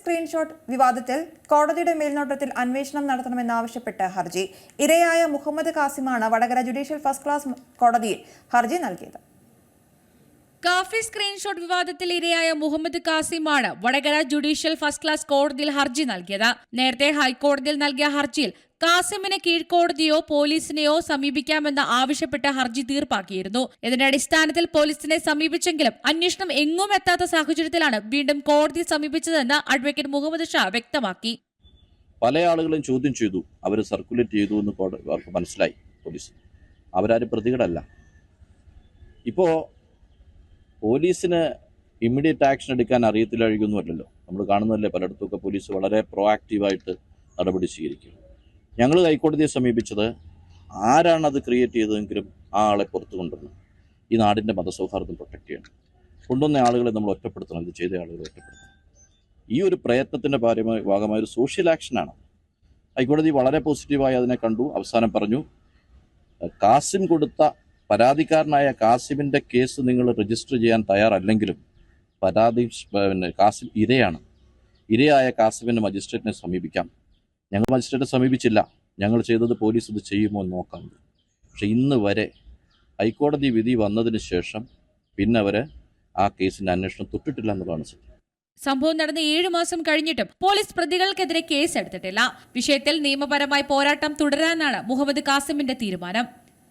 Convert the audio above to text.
Screenshot വിവാദത്തിൽ കോടതിയുടെ മേൽനോട്ടത്തിൽ അന്വേഷണം നടത്തണമെന്നാവശ്യപ്പെട്ട് ഹർജി. ഇരയായ മുഹമ്മദ് കാസിമാണ് വടകര ജുഡീഷ്യൽ ഫസ്റ്റ് ക്ലാസ് കോടതിയിൽ ഹർജി നൽകിയത്. കാഫി സ്ക്രീൻഷോട്ട് വിവാദത്തിൽ ഇരയായ മുഹമ്മദ് കാസിമാണ് വടകര ജുഡീഷ്യൽ ഫസ്റ്റ് ക്ലാസ് കോടതിയിൽ ഹർജി നൽകിയത്. നേരത്തെ ഹൈക്കോടതിയിൽ നൽകിയ ഹർജിയിൽ കാസിമിനെ കീഴ്ക്കോടതിയോ പോലീസിനെയോ സമീപിക്കാമെന്ന് ആവശ്യപ്പെട്ട ഹർജി തീർപ്പാക്കിയിരുന്നു. ഇതിന്റെ അടിസ്ഥാനത്തിൽ പോലീസിനെ സമീപിച്ചെങ്കിലും അന്വേഷണം എങ്ങും എത്താത്ത സാഹചര്യത്തിലാണ് വീണ്ടും കോടതി സമീപിച്ചതെന്ന് അഡ്വക്കേറ്റ് മുഹമ്മദ് ഷാ വ്യക്തമാക്കി. പല ആളുകളും ചോദ്യം ചെയ്തു. അവർ സർക്കുലേറ്റ് ചെയ്തു എന്ന് മനസ്സിലായി പോലീസ്. അവരാരും പ്രതികളല്ല. ഇപ്പോൾ പോലീസിന് ഇമ്മീഡിയറ്റ് ആക്ഷൻ എടുക്കാൻ അറിയത്തില്ല അല്ലല്ലോ. നമ്മൾ കാണുന്നതല്ലേ പലയിടത്തുമൊക്കെ പോലീസ് വളരെ പ്രൊആക്റ്റീവായിട്ട് നടപടി സ്വീകരിക്കും. ഞങ്ങൾ ഹൈക്കോടതിയെ സമീപിച്ചത് ആരാണ് അത് ക്രിയേറ്റ് ചെയ്തതെങ്കിലും ആ ആളെ പുറത്തു കൊണ്ടുവരണം. ഈ നാടിന്റെ മതസൗഹാർദ്ദം പ്രൊട്ടക്ട് ചെയ്യണം. കൊണ്ടുവന്ന ആളുകളെ നമ്മൾ ഒറ്റപ്പെടുത്തണം. ഇത് ചെയ്ത ആളുകളെ ഒറ്റപ്പെടുത്തണം. ഈ ഒരു പ്രയത്നത്തിന്റെ ഭാഗമായി ഭാഗമായ ഒരു സോഷ്യൽ ആക്ഷനാണ് ഹൈക്കോടതി വളരെ പോസിറ്റീവായി അതിനെ കണ്ടു. അവസാനം പറഞ്ഞു "അഹ് കാസിം കൊടുത്ത പരാതിക്കാരനായ കാസിമിന്റെ കേസ് നിങ്ങൾ രജിസ്റ്റർ ചെയ്യാൻ തയ്യാറല്ലെങ്കിലും പരാതി പിന്നെ കാസിം ഇരയാണ്. ഇരയായ കാസിമിന് മജിസ്ട്രേറ്റിനെ സമീപിക്കാം. ഞങ്ങൾ മജിസ്ട്രേറ്റിനെ സമീപിച്ചില്ല. ഞങ്ങൾ ചെയ്തത് പോലീസ് ഇത് ചെയ്യുമോ എന്ന് നോക്കാം. പക്ഷെ ഇന്ന് വരെ ഹൈക്കോടതി വിധി വന്നതിന് ശേഷം പിന്നെ അവർ ആ കേസിന്റെ അന്വേഷണം തൊട്ടിട്ടില്ല എന്നുള്ളതാണ് സത്യം. സംഭവം നടന്ന് ഏഴു മാസം കഴിഞ്ഞിട്ടും പോലീസ് പ്രതികൾക്കെതിരെ കേസ് എടുത്തിട്ടില്ല വിഷയത്തിൽ നിയമപരമായി പോരാട്ടം തുടരാനാണ് മുഹമ്മദ് കാസിമിന്റെ തീരുമാനം.